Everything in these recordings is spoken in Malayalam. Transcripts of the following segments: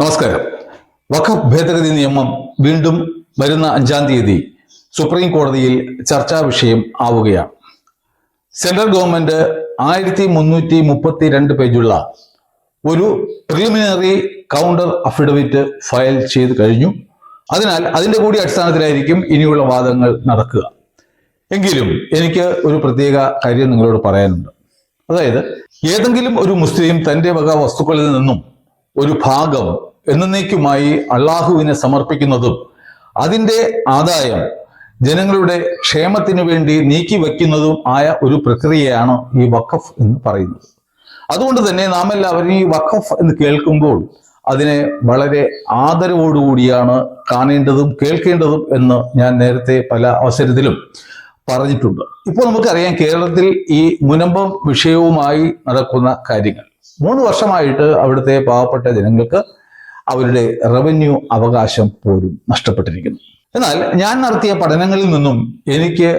നമസ്കാരം. വഖഫ് ഭേദഗതി നിയമം വീണ്ടും വരുന്ന അഞ്ചാം തീയതി സുപ്രീം കോടതിയിൽ ചർച്ചാ വിഷയം ആവുകയാണ്. സെൻട്രൽ ഗവൺമെന്റ് ആയിരത്തി മുന്നൂറ്റി മുപ്പത്തി രണ്ട് പേജുള്ള ഒരു പ്രിലിമിനറി കൗണ്ടർ അഫിഡവിറ്റ് ഫയൽ ചെയ്ത് കഴിഞ്ഞു. അതിനാൽ അതിന്റെ കൂടി അടിസ്ഥാനത്തിലായിരിക്കും ഇനിയുള്ള വാദങ്ങൾ നടക്കുക. എങ്കിലും എനിക്ക് ഒരു പ്രത്യേക കാര്യം നിങ്ങളോട് പറയാനുണ്ട്. അതായത് ഏതെങ്കിലും ഒരു മുസ്ലിം തന്റെ വക വസ്തുക്കളിൽ നിന്നും ഒരു ഭാഗം എന്നേക്കുമായി അള്ളാഹുവിനെ സമർപ്പിക്കുന്നതും അതിന്റെ ആദായം ജനങ്ങളുടെ ക്ഷേമത്തിന് വേണ്ടി നീക്കി വയ്ക്കുന്നതും ആയ ഒരു പ്രക്രിയയാണ് ഈ വഖഫ് എന്ന് പറയുന്നത്. അതുകൊണ്ട് തന്നെ നാം എല്ലാവരും ഈ വഖഫ് എന്ന് കേൾക്കുമ്പോൾ അതിനെ വളരെ ആദരവോടുകൂടിയാണ് കാണേണ്ടതും കേൾക്കേണ്ടതും എന്ന് ഞാൻ നേരത്തെ പല അവസരത്തിലും പറഞ്ഞിട്ടുണ്ട്. ഇപ്പോൾ നമുക്കറിയാം കേരളത്തിൽ ഈ മുനമ്പം വിഷയവുമായി നടക്കുന്ന കാര്യങ്ങൾ. മൂന്ന് വർഷമായിട്ട് അവിടുത്തെ പാവപ്പെട്ട ജനങ്ങൾക്ക് അവരുടെ റവന്യൂ അവകാശം പോലും നഷ്ടപ്പെട്ടിരിക്കുന്നു. എന്നാൽ ഞാൻ നടത്തിയ പഠനങ്ങളിൽ നിന്നും എനിക്ക്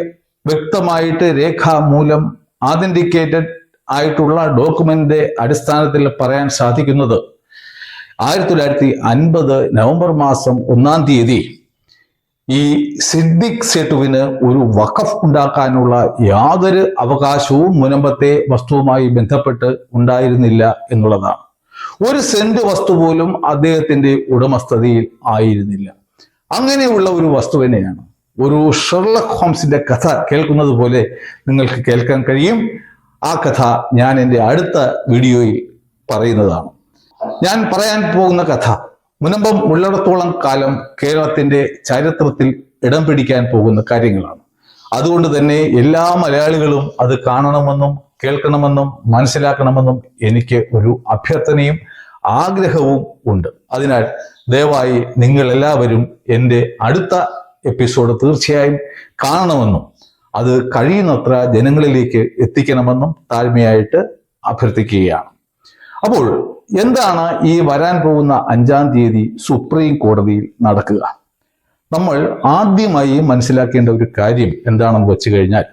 വ്യക്തമായിട്ട് രേഖാമൂലം ആതന്റിക്കേറ്റഡ് ആയിട്ടുള്ള ഡോക്യുമെന്റിന്റെ അടിസ്ഥാനത്തിൽ പറയാൻ സാധിക്കുന്നത് ആയിരത്തി തൊള്ളായിരത്തി അൻപത് നവംബർ മാസം ഒന്നാം തീയതി ഈ സിദ്ദിഖ് സെട്ടുവിന് ഒരു വഖഫ് ഉണ്ടാക്കാനുള്ള യാതൊരു അവകാശവും മുനമ്പത്തെ വസ്തുവുമായി ബന്ധപ്പെട്ട് ഉണ്ടായിരുന്നില്ല എന്നുള്ളതാണ്. ഒരു സെന്റ് വസ്തു പോലും അദ്ദേഹത്തിന്റെ ഉടമസ്ഥതയിൽ ആയിരുന്നില്ല. അങ്ങനെയുള്ള ഒരു വസ്തുവിനെയാണ് ഒരു ഷെർലക് ഹോംസിന്റെ കഥ കേൾക്കുന്നത് പോലെ നിങ്ങൾക്ക് കേൾക്കാൻ കഴിയും. ആ കഥ ഞാൻ എന്റെ അടുത്ത വീഡിയോയിൽ പറയുന്നതാണ്. ഞാൻ പറയാൻ പോകുന്ന കഥ മുനമ്പം ഉള്ളിടത്തോളം കാലം കേരളത്തിന്റെ ചരിത്രത്തിൽ ഇടം പിടിക്കാൻ പോകുന്ന കാര്യങ്ങളാണ്. അതുകൊണ്ട് തന്നെ എല്ലാ മലയാളികളും അത് കാണണമെന്നും കേൾക്കണമെന്നും മനസ്സിലാക്കണമെന്നും എനിക്ക് ഒരു അഭ്യർത്ഥനയും ആഗ്രഹവും ഉണ്ട്. അതിനാൽ ദയവായി നിങ്ങൾ എല്ലാവരും എന്റെ അടുത്ത എപ്പിസോഡ് തീർച്ചയായും കാണണമെന്നും അത് കഴിയുന്നത്ര ജനങ്ങളിലേക്ക് എത്തിക്കണമെന്നും താഴ്മയായിട്ട് അഭ്യർത്ഥിക്കുകയാണ്. അപ്പോൾ എന്താണ് ഈ വരാൻ പോകുന്ന അഞ്ചാം തീയതി സുപ്രീം കോടതിയിൽ നടക്കുക? നമ്മൾ ആദ്യമായി മനസ്സിലാക്കേണ്ട ഒരു കാര്യം എന്താണെന്ന് വെച്ച് കഴിഞ്ഞാൽ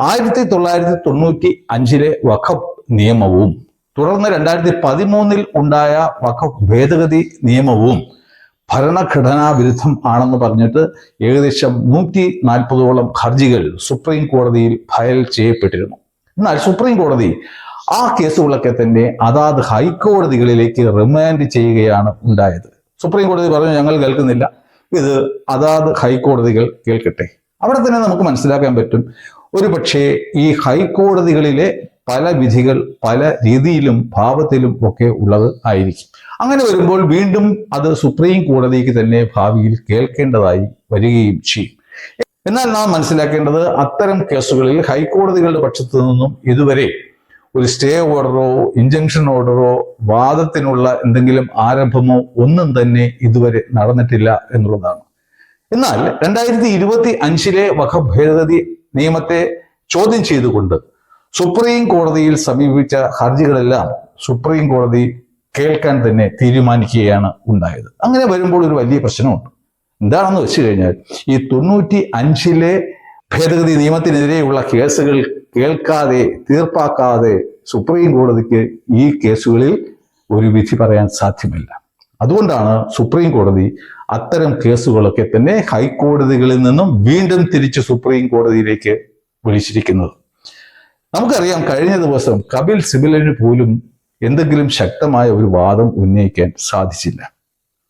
ആയിരത്തി തൊള്ളായിരത്തി തൊണ്ണൂറ്റി അഞ്ചിലെ വഖഫ് നിയമവും തുടർന്ന് രണ്ടായിരത്തി പതിമൂന്നിൽ ഉണ്ടായ വഖഫ് ഭേദഗതി നിയമവും ഭരണഘടനാ വിരുദ്ധം ആണെന്ന് പറഞ്ഞിട്ട് ഏകദേശം നൂറ്റി നാൽപ്പതോളം ഹർജികൾ സുപ്രീം കോടതിയിൽ ഫയൽ ചെയ്യപ്പെട്ടിരുന്നു. എന്നാൽ സുപ്രീം കോടതി ആ കേസുകളൊക്കെ തന്നെ അതാത് ഹൈക്കോടതികളിലേക്ക് റിമാൻഡ് ചെയ്യുകയാണ് ഉണ്ടായത്. സുപ്രീം കോടതി പറഞ്ഞു ഞങ്ങൾ കേൾക്കുന്നില്ല. ഇത് അതാത് ഹൈക്കോടതികൾ കേൾക്കട്ടെ. അവിടെ തന്നെ നമുക്ക് മനസ്സിലാക്കാൻ പറ്റും ഒരു പക്ഷേ ഈ ഹൈക്കോടതികളിലെ പല വിധികൾ പല രീതിയിലും ഭാവത്തിലും ഒക്കെ ഉള്ളത് ആയിരിക്കും. അങ്ങനെ വരുമ്പോൾ വീണ്ടും അത് സുപ്രീം കോടതിക്ക് തന്നെ ഭാവിയിൽ കേൾക്കേണ്ടതായി വരികയും ചെയ്യും. എന്നാൽ നാം മനസ്സിലാക്കേണ്ടത് അത്തരം കേസുകളിൽ ഹൈക്കോടതികളുടെ പക്ഷത്തു നിന്നും ഇതുവരെ ഒരു സ്റ്റേ ഓർഡറോ ഇഞ്ചക്ഷൻ ഓർഡറോ വാദത്തിനുള്ള എന്തെങ്കിലും ആരംഭമോ ഒന്നും തന്നെ ഇതുവരെ നടന്നിട്ടില്ല എന്നുള്ളതാണ്. എന്നാൽ രണ്ടായിരത്തി ഇരുപത്തി അഞ്ചിലെ വഖഫ് ഭേദഗതി നിയമത്തെ ചോദ്യം ചെയ്തുകൊണ്ട് സുപ്രീം കോടതിയിൽ സമീപിച്ച ഹർജികളെല്ലാം സുപ്രീം കോടതി കേൾക്കാൻ തന്നെ തീരുമാനിക്കുകയാണ് ഉണ്ടായത്. അങ്ങനെ വരുമ്പോൾ ഒരു വലിയ പ്രശ്നമുണ്ട്. എന്താണെന്ന് വെച്ച് കഴിഞ്ഞാൽ ഈ തൊണ്ണൂറ്റി അഞ്ചിലെ ഭേദഗതി നിയമത്തിനെതിരെയുള്ള കേസുകൾ കേൾക്കാതെ തീർപ്പാക്കാതെ സുപ്രീം കോടതിക്ക് ഈ കേസുകളിൽ ഒരു വിധി പറയാൻ സാധ്യമല്ല. അതുകൊണ്ടാണ് സുപ്രീം കോടതി അത്തരം കേസുകളൊക്കെ തന്നെ ഹൈക്കോടതികളിൽ നിന്നും വീണ്ടും തിരിച്ച് സുപ്രീം കോടതിയിലേക്ക് വിളിച്ചിരിക്കുന്നത്. നമുക്കറിയാം കഴിഞ്ഞ ദിവസം കപിൽ സിബലിന് പോലും എന്തെങ്കിലും ശക്തമായ ഒരു വാദം ഉന്നയിക്കാൻ സാധിച്ചില്ല.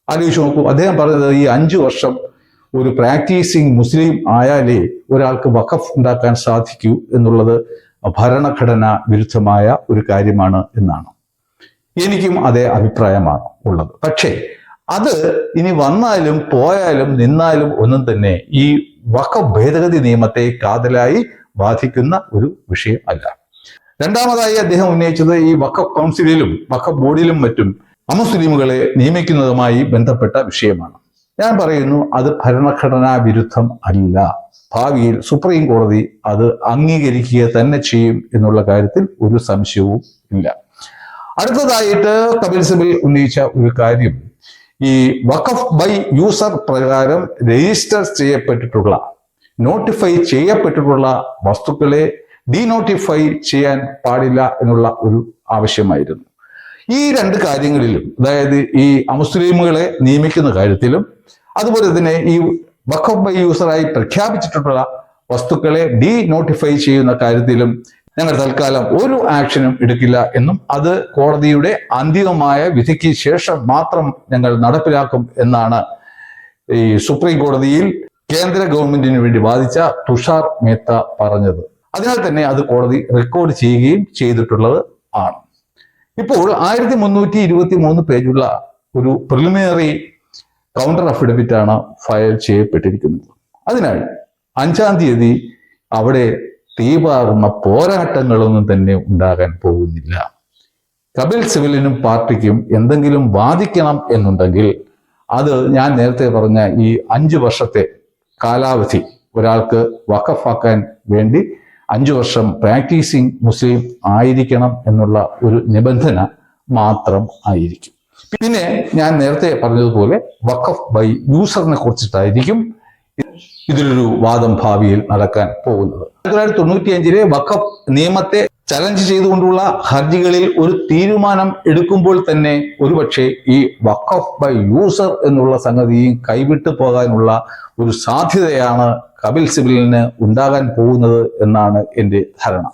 ആലോചിച്ച് നോക്കൂ അദ്ദേഹം പറഞ്ഞത് ഈ അഞ്ചു വർഷം ഒരു പ്രാക്ടീസിങ് മുസ്ലിം ആയാലേ ഒരാൾക്ക് വഖഫ് ഉണ്ടാക്കാൻ സാധിക്കൂ എന്നുള്ളത് ഭരണഘടന വിരുദ്ധമായ ഒരു കാര്യമാണ് എന്നാണ്. എനിക്കും അതേ അഭിപ്രായമാണ് ഉള്ളത്. പക്ഷേ അത് ഇനി വന്നാലും പോയാലും നിന്നാലും ഒന്നും തന്നെ ഈ വഖഫ് ഭേദഗതി നിയമത്തെ കാതലായി ബാധിക്കുന്ന ഒരു വിഷയം അല്ല. രണ്ടാമതായി അദ്ദേഹം ഉന്നയിച്ചത് ഈ വഖഫ് കൗൺസിലിലും വഖഫ് ബോർഡിലും മറ്റും അമുസ്ലിമുകളെ നിയമിക്കുന്നതുമായി ബന്ധപ്പെട്ട വിഷയമാണ്. ഞാൻ പറയുന്നു അത് ഭരണഘടനാ വിരുദ്ധം അല്ല. ഭാവിയിൽ സുപ്രീം കോടതി അത് അംഗീകരിക്കുക തന്നെ ചെയ്യും എന്നുള്ള കാര്യത്തിൽ ഒരു സംശയവും ഇല്ല. അടുത്തതായിട്ട് കപിൽ സിബൽ ഉന്നയിച്ച ഒരു കാര്യം ഈ വഖഫ് ബൈ യൂസർ പ്രകാരം രജിസ്റ്റർ ചെയ്യപ്പെട്ടിട്ടുള്ള നോട്ടിഫൈ ചെയ്യപ്പെട്ടിട്ടുള്ള വസ്തുക്കളെ ഡീനോട്ടിഫൈ ചെയ്യാൻ പാടില്ല എന്നുള്ള ഒരു ആവശ്യമായിരുന്നു. ഈ രണ്ട് കാര്യങ്ങളിലും അതായത് ഈ അമുസ്ലിമുകളെ നിയമിക്കുന്ന കാര്യത്തിലും അതുപോലെ തന്നെ ഈ വഖഫ് ബൈ യൂസറായി പ്രഖ്യാപിച്ചിട്ടുള്ള വസ്തുക്കളെ ഡീ നോട്ടിഫൈ ചെയ്യുന്ന കാര്യത്തിലും ഞങ്ങൾ തൽക്കാലം ഒരു ആക്ഷനും എടുക്കില്ല എന്നും അത് കോടതിയുടെ അന്തിമമായ വിധിക്ക് ശേഷം മാത്രം ഞങ്ങൾ നടപ്പിലാക്കും എന്നാണ് ഈ സുപ്രീം കോടതിയിൽ കേന്ദ്ര ഗവൺമെന്റിന് വേണ്ടി വാദിച്ച തുഷാർ മേത്ത പറഞ്ഞത്. അതിനാൽ തന്നെ അത് കോടതി റെക്കോർഡ് ചെയ്യുകയും ചെയ്തിട്ടുള്ളത് ആണ്. ഇപ്പോൾ ആയിരത്തി മുന്നൂറ്റി ഇരുപത്തി മൂന്ന് പേജുള്ള ഒരു പ്രിലിമിനറി കൗണ്ടർ അഫിഡവിറ്റ് ആണ് ഫയൽ ചെയ്യപ്പെട്ടിരിക്കുന്നത്. അതിനാൽ അഞ്ചാം തീയതി അവിടെ തീപാറുന്ന പോരാട്ടങ്ങളൊന്നും തന്നെ ഉണ്ടാകാൻ പോകുന്നില്ല. കപിൽ സിബലിനും പാർട്ടിക്കും എന്തെങ്കിലും വാദിക്കണം എന്നുണ്ടെങ്കിൽ അത് ഞാൻ നേരത്തെ പറഞ്ഞ ഈ അഞ്ചു വർഷത്തെ കാലാവധി ഒരാൾക്ക് വഖഫാക്കാൻ വേണ്ടി അഞ്ചു വർഷം പ്രാക്ടീസിങ് മുസ്ലിം ആയിരിക്കണം എന്നുള്ള ഒരു നിബന്ധന മാത്രം ആയിരിക്കും. പിന്നെ ഞാൻ നേരത്തെ പറഞ്ഞതുപോലെ വഖഫ് ബൈ യൂസറിനെ കുറിച്ചിട്ടായിരിക്കും ഇതിലൊരു വാദം ഭാവിയിൽ നടക്കാൻ പോകുന്നത്. ആയിരത്തി തൊള്ളായിരത്തി തൊണ്ണൂറ്റി അഞ്ചിലെ വഖഫ് നിയമത്തെ ചലഞ്ച് ചെയ്തുകൊണ്ടുള്ള ഹർജികളിൽ ഒരു തീരുമാനം എടുക്കുമ്പോൾ തന്നെ ഒരുപക്ഷെ ഈ വഖഫ് ബൈ യൂസർ എന്നുള്ള സംഗതിയും കൈവിട്ടു പോകാനുള്ള ഒരു സാധ്യതയാണ് കപിൽ സിബിലിന് ഉണ്ടാകാൻ പോകുന്നത് എന്നാണ് എന്റെ ധാരണ.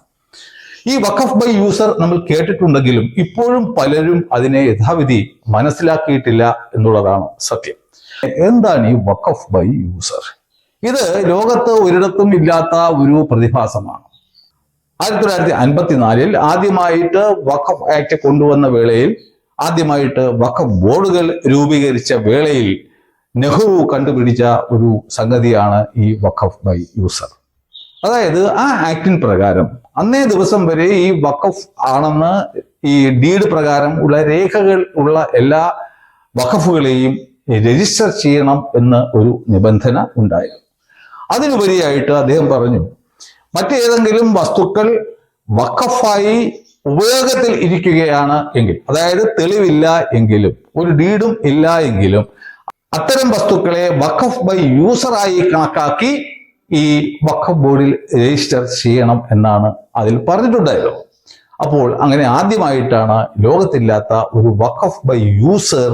ഈ വഖഫ് ബൈ യൂസർ നമ്മൾ കേട്ടിട്ടുണ്ടെങ്കിലും ഇപ്പോഴും പലരും അതിനെ യഥാവിധി മനസ്സിലാക്കിയിട്ടില്ല എന്നുള്ളതാണ് സത്യം. എന്താണ് ഈ വഖഫ് ബൈ യൂസർ? ഇത് ലോകത്ത് ഒരിടത്തും ഇല്ലാത്ത ഒരു പ്രതിഭാസമാണ്. ആയിരത്തി തൊള്ളായിരത്തി അൻപത്തിനാലിൽ ആദ്യമായിട്ട് വഖഫ് ആക്ട് കൊണ്ടുവന്ന വേളയിൽ ആദ്യമായിട്ട് വഖഫ് ബോർഡുകൾ രൂപീകരിച്ച വേളയിൽ നെഹ്റു കണ്ടുപിടിച്ച ഒരു സംഗതിയാണ് ഈ വഖഫ് ബൈ യൂസർ. അതായത് ആ ആക്ടിൻ പ്രകാരം അന്നേ ദിവസം വരെ ഈ വഖഫ് ആണെന്ന് ഈ ഡീഡ് പ്രകാരം ഉള്ള രേഖകൾ ഉള്ള എല്ലാ വഖഫുകളെയും രജിസ്റ്റർ ചെയ്യണം എന്ന് ഒരു നിബന്ധന ഉണ്ടായിരുന്നു. അതിനുപരിയായിട്ട് അദ്ദേഹം പറഞ്ഞു മറ്റേതെങ്കിലും വസ്തുക്കൾ വഖഫായി ഉപയോഗത്തിൽ ഇരിക്കുകയാണ് എങ്കിൽ അതായത് തെളിവില്ല എങ്കിലും ഒരു ഡീഡും ഇല്ല എങ്കിലും അത്തരം വസ്തുക്കളെ വഖഫ് ബൈ യൂസറായി കണക്കാക്കി ഈ വഖഫ് ബോർഡിൽ രജിസ്റ്റർ ചെയ്യണം എന്നാണ് അതിൽ പറഞ്ഞിട്ടുണ്ടായിരുന്നു അപ്പോൾ അങ്ങനെ ആദ്യമായിട്ടാണ് ലോകത്തില്ലാത്ത ഒരു വഖഫ് ബൈ യൂസർ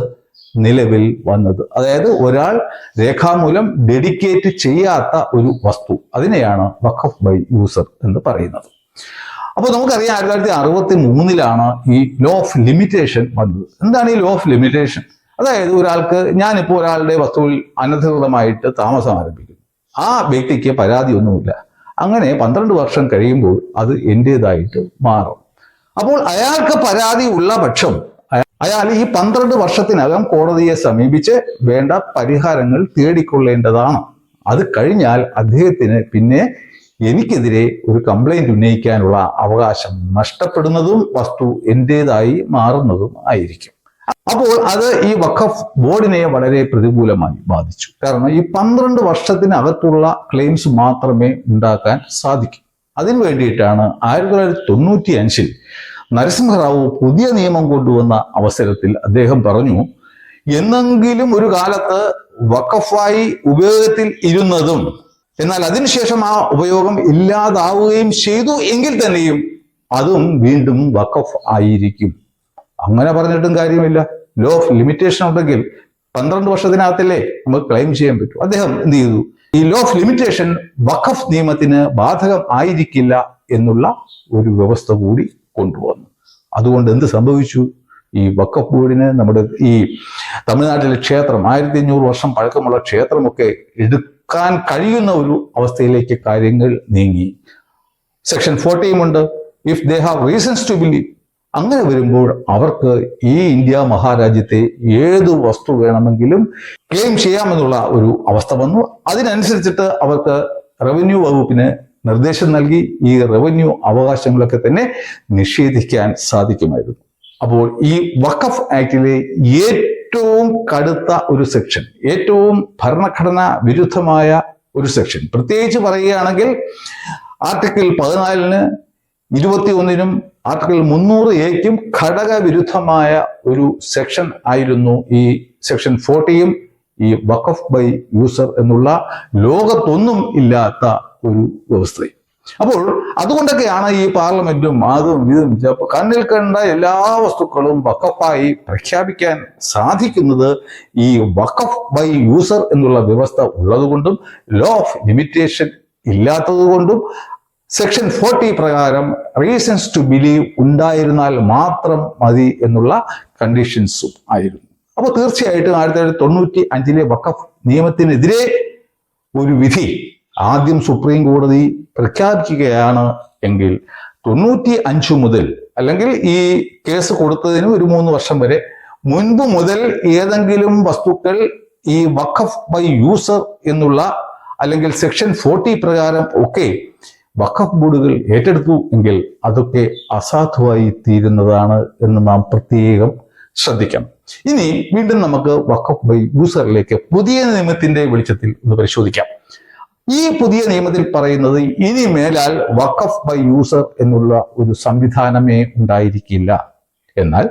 നിലവിൽ വന്നത്. അതായത് ഒരാൾ രേഖാമൂലം ഡെഡിക്കേറ്റ് ചെയ്യാത്ത ഒരു വസ്തു. അതിനെയാണ് വഖഫ് ബൈ യൂസർ എന്ന് പറയുന്നത്. അപ്പോൾ നമുക്കറിയാം ആയിരത്തി തൊള്ളായിരത്തി അറുപത്തി മൂന്നിലാണ് ഈ ലോ ഓഫ് ലിമിറ്റേഷൻ വന്നത്. എന്താണ് ഈ ലോ ഓഫ് ലിമിറ്റേഷൻ? അതായത് ഒരാൾക്ക് ഞാനിപ്പോൾ ഒരാളുടെ വസ്തുവിൽ അനധികൃതമായിട്ട് താമസം ആരംഭിക്കുന്നു. ആ വ്യക്തിക്ക് പരാതിയൊന്നുമില്ല. അങ്ങനെ പന്ത്രണ്ട് വർഷം കഴിയുമ്പോൾ അത് എന്റേതായിട്ട് മാറും. അപ്പോൾ അയാൾക്ക് പരാതി ഉള്ള പക്ഷം അയ- അയാൾ ഈ പന്ത്രണ്ട് വർഷത്തിനകം കോടതിയെ സമീപിച്ച് വേണ്ട പരിഹാരങ്ങൾ തേടിക്കൊള്ളേണ്ടതാണ്. അത് കഴിഞ്ഞാൽ അദ്ദേഹത്തിന് പിന്നെ എനിക്കെതിരെ ഒരു കംപ്ലൈന്റ് ഉന്നയിക്കാനുള്ള അവകാശം നഷ്ടപ്പെടുന്നതും വസ്തു എന്റെതായി മാറുന്നതും ആയിരിക്കും. അപ്പോൾ അത് ഈ വഖഫ് ബോർഡിനെ വളരെ പ്രതികൂലമായി ബാധിച്ചു. കാരണം ഈ പന്ത്രണ്ട് വർഷത്തിനകത്തുള്ള ക്ലെയിംസ് മാത്രമേ ഉണ്ടാക്കാൻ സാധിക്കൂ. അതിനു വേണ്ടിയിട്ടാണ് ആയിരത്തി തൊള്ളായിരത്തി തൊണ്ണൂറ്റി അഞ്ചിൽ നരസിംഹറാവു പുതിയ നിയമം കൊണ്ടുവന്ന അവസരത്തിൽ അദ്ദേഹം പറഞ്ഞു എന്നെങ്കിലും ഒരു കാലത്ത് വഖഫായി ഉപയോഗത്തിൽ ഇരുന്നതും എന്നാൽ അതിനുശേഷം ആ ഉപയോഗം ഇല്ലാതാവുകയും ചെയ്തു എങ്കിൽ തന്നെയും അതും വീണ്ടും വഖഫ് ആയിരിക്കും. അങ്ങനെ പറഞ്ഞിട്ടും കാര്യമില്ല. ലോ ഓഫ് ലിമിറ്റേഷൻ ഉണ്ടെങ്കിൽ പന്ത്രണ്ട് വർഷത്തിനകത്തല്ലേ നമുക്ക് ക്ലെയിം ചെയ്യാൻ പറ്റും. അദ്ദേഹം എന്ത് ചെയ്തു? ഈ ലോ ഓഫ് ലിമിറ്റേഷൻ വഖഫ് നിയമത്തിന് ബാധകം ആയിരിക്കില്ല എന്നുള്ള ഒരു വ്യവസ്ഥ കൂടി കൊണ്ടുവന്നു. അതുകൊണ്ട് എന്ത് സംഭവിച്ചു? ഈ വഖഫ് ബോർഡിന് നമ്മുടെ ഈ തമിഴ്നാട്ടിലെ ക്ഷേത്രം ആയിരത്തി അഞ്ഞൂറ് വർഷം പഴക്കമുള്ള ക്ഷേത്രമൊക്കെ എടുക്കാൻ കഴിയുന്ന ഒരു അവസ്ഥയിലേക്ക് കാര്യങ്ങൾ നീങ്ങി. സെക്ഷൻ ഫോർട്ടിയും ഉണ്ട്. If they have reasons to believe അങ്ങനെ വരുമ്പോൾ അവർക്ക് ഈ ഇന്ത്യ മഹാരാജ്യത്തെ ഏത് വസ്തു വേണമെങ്കിലും ക്ലെയിം ചെയ്യാമെന്നുള്ള ഒരു അവസ്ഥ വന്നു. അതിനനുസരിച്ചിട്ട് അവർക്ക് റവന്യൂ വകുപ്പിന് നിർദ്ദേശം നൽകി ഈ റവന്യൂ അവകാശങ്ങളൊക്കെ തന്നെ നിഷേധിക്കാൻ സാധിക്കുമായിരുന്നു. അപ്പോൾ ഈ വഖഫ് ആക്ടിലെ ഏറ്റവും കടുത്ത ഒരു സെക്ഷൻ ഏറ്റവും ഭരണഘടനാ വിരുദ്ധമായ ഒരു സെക്ഷൻ പ്രത്യേകിച്ച് പറയുകയാണെങ്കിൽ ആർട്ടിക്കിൾ പതിനാലിന് ഇരുപത്തി ഒന്നിനും ആർട്ടിക്കിൾ മുന്നൂറ് എക്കും ഘടകവിരുദ്ധമായ ഒരു സെക്ഷൻ ആയിരുന്നു ഈ സെക്ഷൻ ഫോർട്ടിയും ഈ വഖഫ് ബൈ യൂസർ എന്നുള്ള ലോകത്തൊന്നും ഇല്ലാത്ത ഒരു വ്യവസ്ഥയും അപ്പോൾ അതുകൊണ്ടൊക്കെയാണ് ഈ പാർലമെന്റും അതും ഇതും കണ്ണിൽ കണ്ട എല്ലാ വസ്തുക്കളും വക്കഫായി പ്രഖ്യാപിക്കാൻ സാധിക്കുന്നത് ഈ വക്കഫ് ബൈ യൂസർ എന്നുള്ള വ്യവസ്ഥ ഉള്ളതുകൊണ്ടും ലോ ഓഫ് ലിമിറ്റേഷൻ ഇല്ലാത്തതുകൊണ്ടും സെക്ഷൻ ഫോർട്ടി പ്രകാരം റീസൺസ് ടു ബിലീവ് ഉണ്ടായിരുന്നാൽ മാത്രം മതി എന്നുള്ള കണ്ടീഷൻസും ആയിരുന്നു. അപ്പോൾ തീർച്ചയായിട്ടും ആയിരത്തി തൊള്ളായിരത്തി തൊണ്ണൂറ്റി അഞ്ചിലെ വക്കഫ് നിയമത്തിനെതിരെ ഒരു വിധി ആദ്യം സുപ്രീം കോടതി പ്രഖ്യാപിക്കുകയാണ് എങ്കിൽ തൊണ്ണൂറ്റി അഞ്ചു മുതൽ അല്ലെങ്കിൽ ഈ കേസ് കൊടുത്തതിന് ഒരു മൂന്ന് വർഷം വരെ മുൻപ് മുതൽ ഏതെങ്കിലും വസ്തുക്കൾ ഈ വഖഫ് ബൈ യൂസർ എന്നുള്ള അല്ലെങ്കിൽ സെക്ഷൻ ഫോർട്ടി പ്രകാരം ഒക്കെ വഖഫ് ബോർഡുകൾ ഏറ്റെടുത്തു എങ്കിൽ അതൊക്കെ അസാധുവായി തീരുന്നതാണ് എന്ന് നാം പ്രത്യേകം ശ്രദ്ധിക്കണം. ഇനി വീണ്ടും നമുക്ക് വഖഫ് ബൈ യൂസറിലേക്ക് പുതിയ നിയമത്തിന്റെ വെളിച്ചത്തിൽ ഒന്ന് പരിശോധിക്കാം. ഈ പുതിയ നിയമത്തിൽ പറയുന്നത് ഇനി മേലാൽ വഖഫ് ബൈ യൂസർ എന്നുള്ള ഒരു സംവിധാനമേ ഉണ്ടായിരിക്കില്ല. എന്നാൽ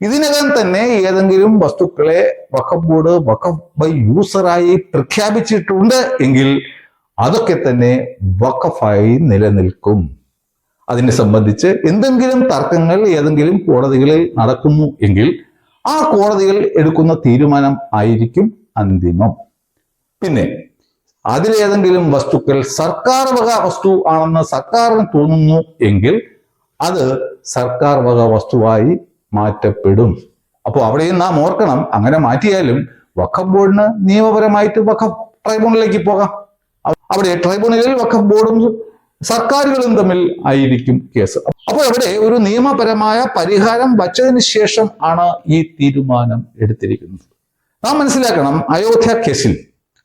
ഇതിനകം തന്നെ ഏതെങ്കിലും വസ്തുക്കളെ വഖഫ് ബോർഡ് വഖഫ് ബൈ യൂസറായി പ്രഖ്യാപിച്ചിട്ടുണ്ട് എങ്കിൽ അതൊക്കെ തന്നെ വക്കഫായി നിലനിൽക്കും. അതിനെ സംബന്ധിച്ച് എന്തെങ്കിലും തർക്കങ്ങൾ ഏതെങ്കിലും കോടതികളിൽ നടക്കുന്നു എങ്കിൽ ആ കോടതികൾ എടുക്കുന്ന തീരുമാനം ആയിരിക്കും അന്തിമം. പിന്നെ അതിലേതെങ്കിലും വസ്തുക്കൾ സർക്കാർ വക വസ്തു ആണെന്ന് സർക്കാരിന് തോന്നുന്നു എങ്കിൽ അത് സർക്കാർ വക വസ്തുവായി മാറ്റപ്പെടും. അപ്പോൾ അവിടെയും നാം ഓർക്കണം അങ്ങനെ മാറ്റിയാലും വഖഫ് ബോർഡിന് നിയമപരമായിട്ട് വഖഫ് ട്രൈബ്യൂണലിലേക്ക് പോകാം. അവിടെ ട്രൈബ്യൂണലിൽ വഖഫ് ബോർഡും സർക്കാരുകളും തമ്മിൽ ആയിരിക്കും കേസ്. അപ്പോൾ അവിടെ ഒരു നിയമപരമായ പരിഹാരം വച്ചതിന് ശേഷം ആണ് ഈ തീരുമാനം എടുത്തിരിക്കുന്നത്. നാം മനസ്സിലാക്കണം അയോധ്യ കേസിൽ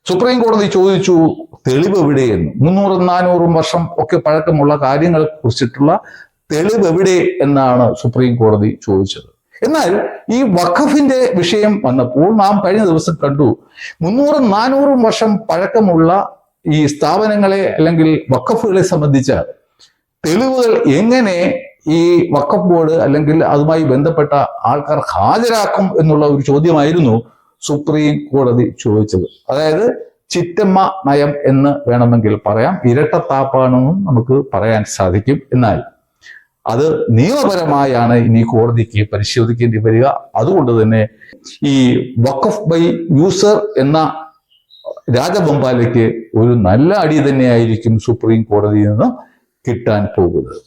സുപ്രീം കോടതി ചോദിച്ചു തെളിവ് എവിടെയെന്ന്. മുന്നൂറും നാനൂറും വർഷം ഒക്കെ പഴക്കമുള്ള കാര്യങ്ങളെ കുറിച്ചിട്ടുള്ള തെളിവ് എവിടെ എന്നാണ് സുപ്രീം കോടതി ചോദിച്ചത്. എന്നാൽ ഈ വഖഫിന്റെ വിഷയം വന്നപ്പോൾ നാം കഴിഞ്ഞ ദിവസം കണ്ടു മുന്നൂറും നാനൂറും വർഷം പഴക്കമുള്ള ഈ സ്ഥാപനങ്ങളെ അല്ലെങ്കിൽ വക്കഫുകളെ സംബന്ധിച്ച് തെളിവുകൾ എങ്ങനെ ഈ വക്കഫ് ബോർഡ് അല്ലെങ്കിൽ അതുമായി ബന്ധപ്പെട്ട ആൾക്കാർ ഹാജരാക്കും എന്നുള്ള ഒരു ചോദ്യമായിരുന്നു സുപ്രീം കോടതി ചോദിച്ചത്. അതായത് ചിറ്റമ്മ നയം എന്ന് വേണമെങ്കിൽ പറയാം. ഇരട്ടത്താപ്പാണെന്നും നമുക്ക് പറയാൻ സാധിക്കും. എന്നാൽ അത് നിയമപരമായാണ് ഇനി കോടതിക്ക് പരിശോധിക്കേണ്ടി വരിക. അതുകൊണ്ട് തന്നെ ഈ വക്കഫ് ബൈ യൂസർ എന്ന രാജബൊമ്പാലയ്ക്ക് ഒരു നല്ല അടി തന്നെയായിരിക്കും സുപ്രീം കോടതിയിൽ നിന്ന് കിട്ടാൻ പോകുന്നത്.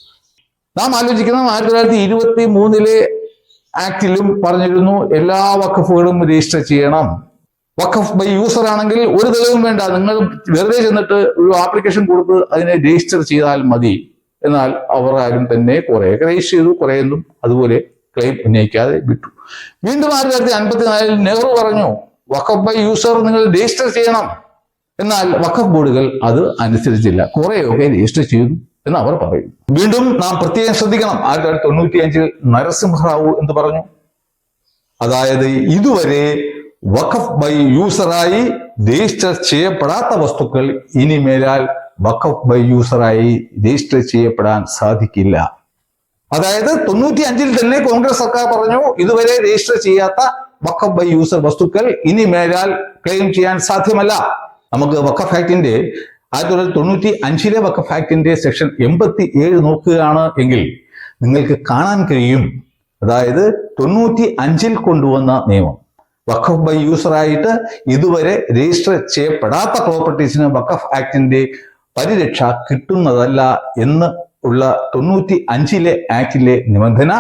നാം ആലോചിക്കുന്ന ആയിരത്തി തൊള്ളായിരത്തി ഇരുപത്തി മൂന്നിലെ ആക്ടിലും പറഞ്ഞിരുന്നു എല്ലാ വഖഫുകളും രജിസ്റ്റർ ചെയ്യണം. വഖഫ് ബൈ യൂസർ ആണെങ്കിൽ ഒരു തെളിവും വേണ്ട. നിങ്ങൾ വെറുതെ ചെന്നിട്ട് ഒരു ആപ്ലിക്കേഷൻ കൊടുത്ത് അതിനെ രജിസ്റ്റർ ചെയ്താൽ മതി. എന്നാൽ അവർ ആരും തന്നെ കുറേയൊക്കെ രജിസ്റ്റർ ചെയ്തു കുറേയൊന്നും അതുപോലെ ക്ലെയിം ഉന്നയിക്കാതെ വിട്ടു. വീണ്ടും ആയിരത്തി തൊള്ളായിരത്തി അൻപത്തിനാലിൽ നെഹ്റു പറഞ്ഞു വഖഫ് ബൈ യൂസർ നിങ്ങൾ രജിസ്റ്റർ ചെയ്യണം. എന്നാൽ വഖഫ് ബോർഡുകൾ അത് അനുസരിച്ചില്ല. കുറേയൊക്കെ രജിസ്റ്റർ ചെയ്തു എന്ന് അവർ പറയും. വീണ്ടും നാം പ്രത്യേകം ശ്രദ്ധിക്കണം. ആയിരത്തി തൊള്ളായിരത്തി തൊണ്ണൂറ്റി അഞ്ചിൽ നരസിംഹറാവു എന്ന് പറഞ്ഞു? അതായത് ഇതുവരെ വഖഫ് ബൈ യൂസറായി രജിസ്റ്റർ ചെയ്യപ്പെടാത്ത വസ്തുക്കൾ ഇനി മേലാൽ വഖഫ് ബൈ യൂസറായി രജിസ്റ്റർ ചെയ്യപ്പെടാൻ സാധിക്കില്ല. അതായത് തൊണ്ണൂറ്റി അഞ്ചിൽ തന്നെ കോൺഗ്രസ് സർക്കാർ പറഞ്ഞു ഇതുവരെ രജിസ്റ്റർ ചെയ്യാത്ത വഖഫ് ബൈ യൂസർ വസ്തുക്കൾ ഇനി മേലാൽ ക്ലെയിം ചെയ്യാൻ സാധ്യമല്ല. നമുക്ക് വഖഫ് ആക്ടിന്റെ ആയിരത്തി തൊള്ളായിരത്തി തൊണ്ണൂറ്റി അഞ്ചിലെ വഖഫ് ആക്ടിന്റെ സെക്ഷൻ എൺപത്തി ഏഴ് നോക്കുകയാണ് എങ്കിൽ നിങ്ങൾക്ക് കാണാൻ കഴിയും. അതായത് തൊണ്ണൂറ്റി അഞ്ചിൽ കൊണ്ടുവന്ന നിയമം. വഖഫ് ബൈ യൂസറായിട്ട് ഇതുവരെ രജിസ്റ്റർ ചെയ്യപ്പെടാത്ത പ്രോപ്പർട്ടീസിന് വഖഫ് ആക്ടിന്റെ പരിരക്ഷ കിട്ടുന്നതല്ല എന്ന് ഉള്ള തൊണ്ണൂറ്റി അഞ്ചിലെ ആക്ടിലെ നിബന്ധന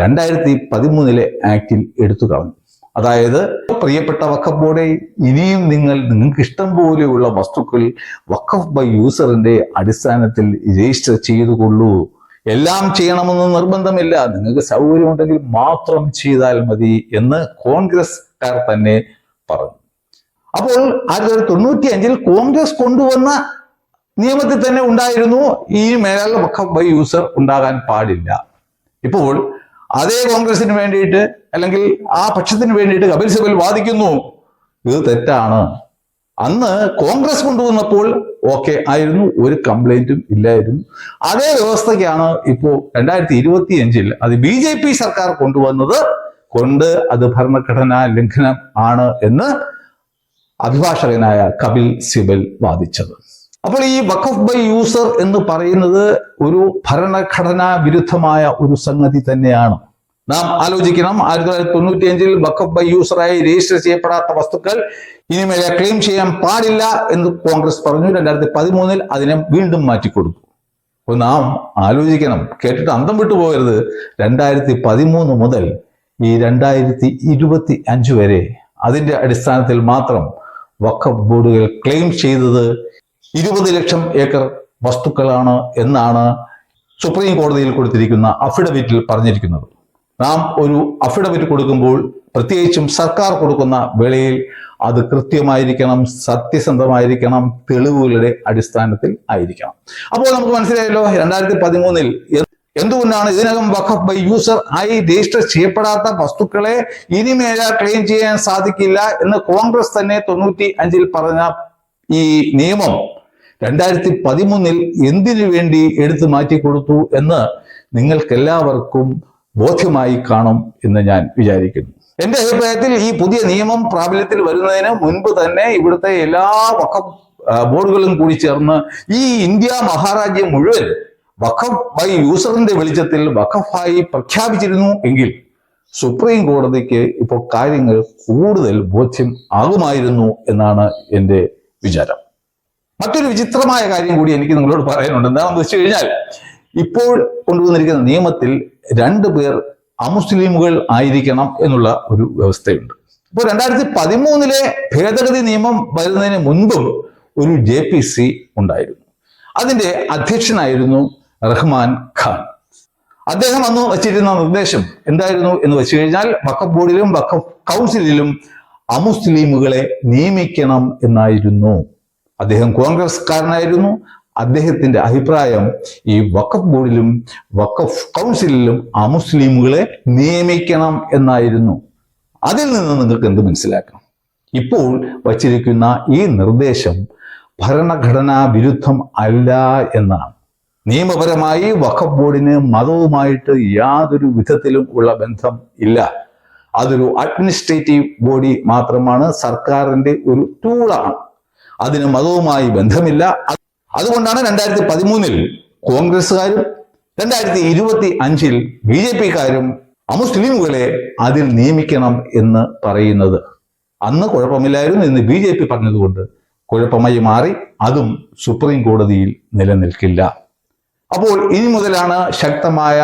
രണ്ടായിരത്തി പതിമൂന്നിലെ ആക്ടിൽ എടുത്തു കളഞ്ഞു. അതായത് പ്രിയപ്പെട്ട വഖഫ് ബോർഡെ ഇനിയും നിങ്ങൾ നിങ്ങൾക്ക് ഇഷ്ടം പോലെയുള്ള വസ്തുക്കൾ വക്കഫ് ബൈ യൂസറിന്റെ അടിസ്ഥാനത്തിൽ രജിസ്റ്റർ ചെയ്തുകൊള്ളൂ. എല്ലാം ചെയ്യണമെന്ന് നിർബന്ധമില്ല. നിങ്ങൾക്ക് സൗകര്യമുണ്ടെങ്കിൽ മാത്രം ചെയ്താൽ മതി എന്ന് കോൺഗ്രസ്കാർ തന്നെ പറഞ്ഞു. അപ്പോൾ ആയിരത്തി തൊള്ളായിരത്തി തൊണ്ണൂറ്റി അഞ്ചിൽ കോൺഗ്രസ് കൊണ്ടുവന്ന നിയമത്തിൽ തന്നെ ഉണ്ടായിരുന്നു. ഈ മേലാൽ വക്കഫ് ബൈ യൂസർ ഉണ്ടാകാൻ പാടില്ല. ഇപ്പോൾ അതേ കോൺഗ്രസിന് വേണ്ടിയിട്ട് അല്ലെങ്കിൽ ആ പക്ഷത്തിന് വേണ്ടിയിട്ട് കപിൽ സിബൽ വാദിക്കുന്നു. ഇത് തെറ്റാണ്. അന്ന് കോൺഗ്രസ് കൊണ്ടുവന്നപ്പോൾ ഓക്കെ ആയിരുന്നു ഒരു കംപ്ലൈന്റും ഇല്ലായിരുന്നു. അതേ വ്യവസ്ഥയ്ക്കാണ് ഇപ്പോൾ രണ്ടായിരത്തി ഇരുപത്തി അഞ്ചിൽ അത് ബി ജെ പി സർക്കാർ കൊണ്ടുവന്നത് കൊണ്ട് അത് ഭരണഘടനാ ലംഘനം ആണ് എന്ന് അഭിഭാഷകനായ കപിൽ സിബൽ വാദിച്ചത്. അപ്പോൾ ഈ വഖഫ് ബൈ യൂസർ എന്ന് പറയുന്നത് ഒരു ഭരണഘടനാ വിരുദ്ധമായ ഒരു സംഗതി തന്നെയാണ്. നാം ആലോചിക്കണം. ആയിരത്തി തൊള്ളായിരത്തി തൊണ്ണൂറ്റി അഞ്ചിൽ വഖഫ് ബൈ യൂസറായി രജിസ്റ്റർ ചെയ്യപ്പെടാത്ത വസ്തുക്കൾ ഇനിമേലെ ക്ലെയിം ചെയ്യാൻ പാടില്ല എന്ന് കോൺഗ്രസ് പറഞ്ഞു. രണ്ടായിരത്തി പതിമൂന്നിൽ അതിനെ വീണ്ടും മാറ്റിക്കൊടുത്തു. അപ്പോൾ നാം ആലോചിക്കണം. കേട്ടിട്ട് അന്തം വിട്ടു പോകരുത്. രണ്ടായിരത്തി പതിമൂന്ന് മുതൽ ഈ രണ്ടായിരത്തി ഇരുപത്തി അഞ്ച് വരെ അതിന്റെ അടിസ്ഥാനത്തിൽ മാത്രം വക്കഫ് ബോർഡുകൾ ക്ലെയിം ചെയ്തത് ഇരുപത് ലക്ഷം ഏക്കർ വസ്തുക്കളാണ് എന്നാണ് സുപ്രീം കോടതിയിൽ കൊടുത്തിരിക്കുന്ന അഫിഡവിറ്റിൽ പറഞ്ഞിരിക്കുന്നത്. നാം ഒരു അഫിഡവിറ്റ് കൊടുക്കുമ്പോൾ പ്രത്യേകിച്ചും സർക്കാർ കൊടുക്കുന്ന വേളയിൽ അത് കൃത്യമായിരിക്കണം സത്യസന്ധമായിരിക്കണം തെളിവുകളുടെ അടിസ്ഥാനത്തിൽ ആയിരിക്കണം. അപ്പോൾ നമുക്ക് മനസ്സിലായല്ലോ രണ്ടായിരത്തി പതിമൂന്നിൽ എന്തുകൊണ്ടാണ് ഇതിനകം വഖഫ് ബൈ യൂസർ ആയി രജിസ്റ്റർ ചെയ്യപ്പെടാത്ത വസ്തുക്കളെ ഇനിമേല ക്ലെയിം ചെയ്യാൻ സാധിക്കില്ല എന്ന് കോൺഗ്രസ് തന്നെ തൊണ്ണൂറ്റി അഞ്ചിൽ പറഞ്ഞ ഈ നിയമം രണ്ടായിരത്തി പതിമൂന്നിൽ എന്തിനു വേണ്ടി എടുത്തു മാറ്റി കൊടുത്തു എന്ന് നിങ്ങൾക്കെല്ലാവർക്കും ബോധ്യമായി കാണും എന്ന് ഞാൻ വിചാരിക്കുന്നു. എന്റെ അഭിപ്രായത്തിൽ ഈ പുതിയ നിയമം പ്രാബല്യത്തിൽ വരുന്നതിന് മുൻപ് തന്നെ ഇവിടുത്തെ എല്ലാ വഖഫ് ബോർഡുകളും കൂടി ചേർന്ന് ഈ ഇന്ത്യ മഹാരാജ്യം മുഴുവൻ വഖഫ് ബൈ യൂസറിന്റെ വെളിച്ചത്തിൽ വഖഫായി പ്രഖ്യാപിച്ചിരുന്നു എങ്കിൽ സുപ്രീം കോടതിക്ക് ഇപ്പോൾ കാര്യങ്ങൾ കൂടുതൽ ബോധ്യം ആകുമായിരുന്നു എന്നാണ് എന്റെ വിചാരം. മറ്റൊരു വിചിത്രമായ കാര്യം കൂടി എനിക്ക് നിങ്ങളോട് പറയാനുണ്ട്. എന്താണെന്ന് വെച്ച് കഴിഞ്ഞാൽ ഇപ്പോൾ കൊണ്ടുവന്നിരിക്കുന്ന നിയമത്തിൽ രണ്ടു പേർ അമുസ്ലിമുകൾ ആയിരിക്കണം എന്നുള്ള ഒരു വ്യവസ്ഥയുണ്ട്. ഇപ്പോൾ രണ്ടായിരത്തി പതിമൂന്നിലെ ഭേദഗതി നിയമം വരുന്നതിന് മുൻപും ഒരു ജെ പി സി ഉണ്ടായിരുന്നു. അതിന്റെ അധ്യക്ഷനായിരുന്നു റഹ്മാൻ ഖാൻ. അദ്ദേഹം അന്ന് വച്ചിരുന്ന നിർദ്ദേശം എന്തായിരുന്നു എന്ന് വെച്ചു കഴിഞ്ഞാൽ വഖഫ് ബോർഡിലും വഖഫ് കൗൺസിലിലും അമുസ്ലിമുകളെ നിയമിക്കണം എന്നായിരുന്നു. അദ്ദേഹം കോൺഗ്രസ്കാരനായിരുന്നു അദ്ദേഹത്തിന്റെ അഭിപ്രായം ഈ വഖഫ് ബോർഡിലും വഖഫ് കൗൺസിലിലും അമുസ്ലിമുകളെ നിയമിക്കണം എന്നായിരുന്നു. അതിൽ നിന്ന് നിങ്ങൾക്ക് എന്ത് മനസ്സിലാക്കണം ഇപ്പോൾ വച്ചിരിക്കുന്ന ഈ നിർദ്ദേശം ഭരണഘടനാ വിരുദ്ധം അല്ല എന്നാണ്. നിയമപരമായി വഖഫ് ബോർഡിന് മതവുമായിട്ട് യാതൊരു വിധത്തിലും ഉള്ള ബന്ധം ഇല്ല. അതൊരു അഡ്മിനിസ്ട്രേറ്റീവ് ബോഡി മാത്രമാണ് സർക്കാരിന്റെ ഒരു ടൂളാണ് അതിന് മതവുമായി ബന്ധമില്ല. അതുകൊണ്ടാണ് രണ്ടായിരത്തി പതിമൂന്നിൽ കോൺഗ്രസ്സുകാരും രണ്ടായിരത്തി ഇരുപത്തി അഞ്ചിൽ ബി ജെ പിക്കാരും അമുസ്ലിമുകളെ അതിൽ നിയമിക്കണം എന്ന് പറയുന്നത്. അന്ന് കുഴപ്പമില്ലായിരുന്നു എന്ന് ബി ജെ പി പറഞ്ഞതുകൊണ്ട് കുഴപ്പമായി മാറി അതും സുപ്രീം കോടതിയിൽ നിലനിൽക്കില്ല. അപ്പോൾ ഇനി മുതലാണ് ശക്തമായ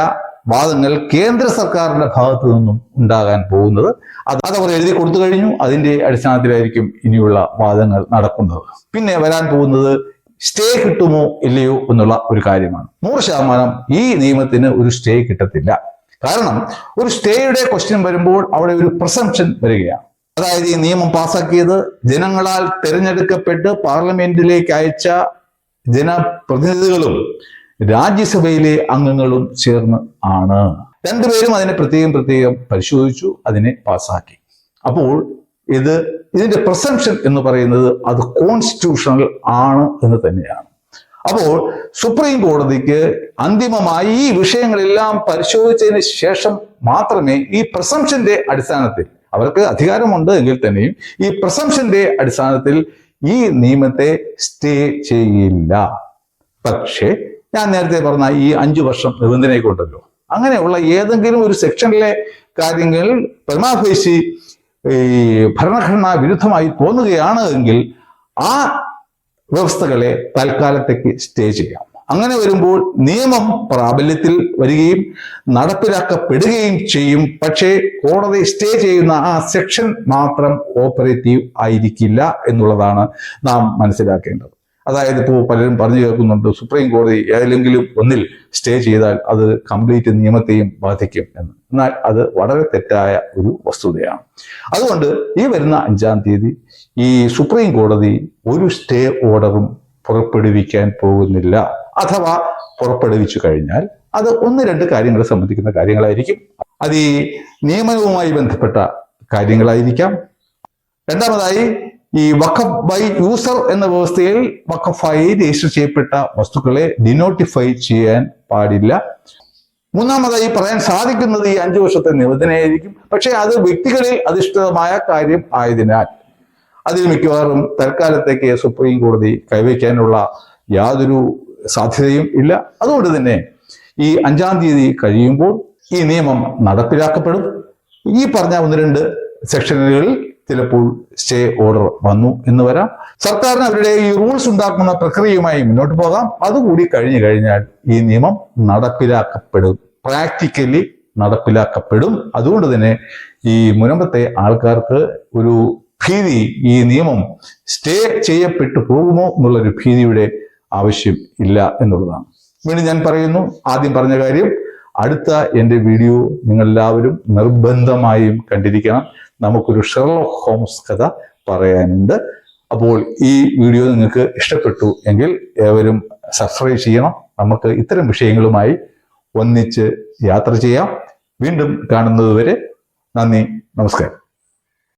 വാദങ്ങൾ കേന്ദ്ര സർക്കാരിന്റെ ഭാഗത്തു നിന്നും ഉണ്ടാകാൻ പോകുന്നത്. അത് അതവർ എഴുതി കൊടുത്തു കഴിഞ്ഞു. അതിന്റെ അടിസ്ഥാനത്തിലായിരിക്കും ഇനിയുള്ള വാദങ്ങൾ നടക്കുന്നത്. പിന്നെ വരാൻ പോകുന്നത് സ്റ്റേ കിട്ടുമോ ഇല്ലയോ എന്നുള്ള ഒരു കാര്യമാണ്. നൂറ് ശതമാനം ഈ നിയമത്തിന് ഒരു സ്റ്റേ കിട്ടത്തില്ല. കാരണം ഒരു സ്റ്റേയുടെ ക്വസ്റ്റ്യൻ വരുമ്പോൾ അവിടെ ഒരു പ്രസംഷൻ വരികയാണ്. അതായത് ഈ നിയമം പാസാക്കിയത് ജനങ്ങളാൽ തിരഞ്ഞെടുക്കപ്പെട്ട് പാർലമെന്റിലേക്ക് അയച്ച ജനപ്രതിനിധികളും രാജ്യസഭയിലെ അംഗങ്ങളും ചേർന്ന് ആണ്. രണ്ടുപേരും അതിനെ പ്രത്യേകം പ്രത്യേകം പരിശോധിച്ചു അതിനെ പാസാക്കി. അപ്പോൾ ഇത് ഇതിന്റെ പ്രസംഷൻ എന്ന് പറയുന്നത് അത് കോൺസ്റ്റിറ്റ്യൂഷണൽ ആണ് എന്ന് തന്നെയാണ്. അപ്പോൾ സുപ്രീം കോടതിക്ക് അന്തിമമായി ഈ വിഷയങ്ങളെല്ലാം പരിശോധിച്ചതിന് ശേഷം മാത്രമേ ഈ പ്രസംഷന്റെ അടിസ്ഥാനത്തിൽ അവർക്ക് അധികാരമുണ്ട് എങ്കിൽ തന്നെയും ഈ പ്രസംഷന്റെ അടിസ്ഥാനത്തിൽ ഈ നിയമത്തെ സ്റ്റേ ചെയ്യില്ല. പക്ഷേ ഞാൻ നേരത്തെ പറഞ്ഞ ഈ അഞ്ചു വർഷം നിബന്ധനയൊക്കെ അങ്ങനെയുള്ള ഏതെങ്കിലും ഒരു സെക്ഷനിലെ കാര്യങ്ങൾ പരമാഫേശി ഈ ഭരണഘടനാ വിരുദ്ധമായി തോന്നുകയാണ് എങ്കിൽ ആ വ്യവസ്ഥകളെ തൽക്കാലത്തേക്ക് സ്റ്റേ ചെയ്യാം. അങ്ങനെ വരുമ്പോൾ നിയമം പ്രാബല്യത്തിൽ വരികയും നടപ്പിലാക്കപ്പെടുകയും ചെയ്യും. പക്ഷേ കോടതി സ്റ്റേ ചെയ്യുന്ന ആ സെക്ഷൻ മാത്രം ഓപ്പറേറ്റീവ് ആയിരിക്കില്ല എന്നുള്ളതാണ് നാം മനസ്സിലാക്കേണ്ടത്. അതായത് ഇപ്പോൾ പലരും പറഞ്ഞു കേൾക്കുന്നുണ്ട് സുപ്രീം കോടതി ഏതെങ്കിലും ഒന്നിൽ സ്റ്റേ ചെയ്താൽ അത് കംപ്ലീറ്റ് നിയമത്തെയും ബാധിക്കും എന്ന്. എന്നാൽ അത് വളരെ തെറ്റായ ഒരു വസ്തുതയാണ്. അതുകൊണ്ട് ഈ വരുന്ന അഞ്ചാം തീയതി ഈ സുപ്രീം കോടതി ഒരു സ്റ്റേ ഓർഡറും പുറപ്പെടുവിക്കാൻ പോകുന്നില്ല. അഥവാ പുറപ്പെടുവിച്ചു കഴിഞ്ഞാൽ അത് ഒന്ന് രണ്ട് കാര്യങ്ങളെ സംബന്ധിക്കുന്ന കാര്യങ്ങളായിരിക്കും. അത് ഈ നിയമനവുമായി ബന്ധപ്പെട്ട കാര്യങ്ങളായിരിക്കാം. രണ്ടാമതായി ഈ വഖഫ് ബൈ യൂസർ എന്ന വ്യവസ്ഥയിൽ വക്കഫായി രജിസ്റ്റർ ചെയ്യപ്പെട്ട വസ്തുക്കളെ ഡിനോട്ടിഫൈ ചെയ്യാൻ പാടില്ല. മൂന്നാമതായി പറയാൻ സാധിക്കുന്നത് ഈ അഞ്ചു വർഷത്തെ നിബന്ധനയായിരിക്കും പക്ഷേ അത് വ്യക്തികളിൽ അധിഷ്ഠിതമായ കാര്യം ആയതിനാൽ അതിൽ മിക്കവാറും തൽക്കാലത്തേക്ക് സുപ്രീം കോടതി കൈവയ്ക്കാനുള്ള യാതൊരു സാധ്യതയും ഇല്ല. അതുകൊണ്ട് തന്നെ ഈ അഞ്ചാം തീയതി കഴിയുമ്പോൾ ഈ നിയമം നടപ്പിലാക്കപ്പെടും. ഈ പറഞ്ഞ ഒന്ന് രണ്ട് സെക്ഷനുകളിൽ ചിലപ്പോൾ സ്റ്റേ ഓർഡർ വന്നു എന്ന് വരാം. സർക്കാരിന് അവരുടെ ഈ റൂൾസ് ഉണ്ടാക്കുന്ന പ്രക്രിയയുമായി മുന്നോട്ട് പോകാം. അതുകൂടി കഴിഞ്ഞു കഴിഞ്ഞാൽ ഈ നിയമം നടപ്പിലാക്കപ്പെടും. പ്രാക്ടിക്കലി നടപ്പിലാക്കപ്പെടും. അതുകൊണ്ട് തന്നെ ഈ മുനമ്പത്തെ ആൾക്കാർക്ക് ഒരു ഭീതി ഈ നിയമം സ്റ്റേ ചെയ്യപ്പെട്ടു പോകുമോ എന്നുള്ളൊരു ഭീതിയുടെ ആവശ്യം ഇല്ല എന്നുള്ളതാണ്. വീണ്ടും ഞാൻ പറയുന്നു ആദ്യം പറഞ്ഞ കാര്യം അടുത്ത എന്റെ വീഡിയോ നിങ്ങളെല്ലാവരും നിർബന്ധമായും കണ്ടിരിക്കണം. നമുക്കൊരു ഷെർലോക്ക് ഹോംസ് കഥ പറയാനുണ്ട്. അപ്പോൾ ഈ വീഡിയോ നിങ്ങൾക്ക് ഇഷ്ടപ്പെട്ടു എങ്കിൽ ഏവരും സബ്സ്ക്രൈബ് ചെയ്യണം. നമുക്ക് ഇത്തരം വിഷയങ്ങളുമായി ഒന്നിച്ച് യാത്ര ചെയ്യാം. വീണ്ടും കാണുന്നതുവരെ നന്ദി നമസ്കാരം.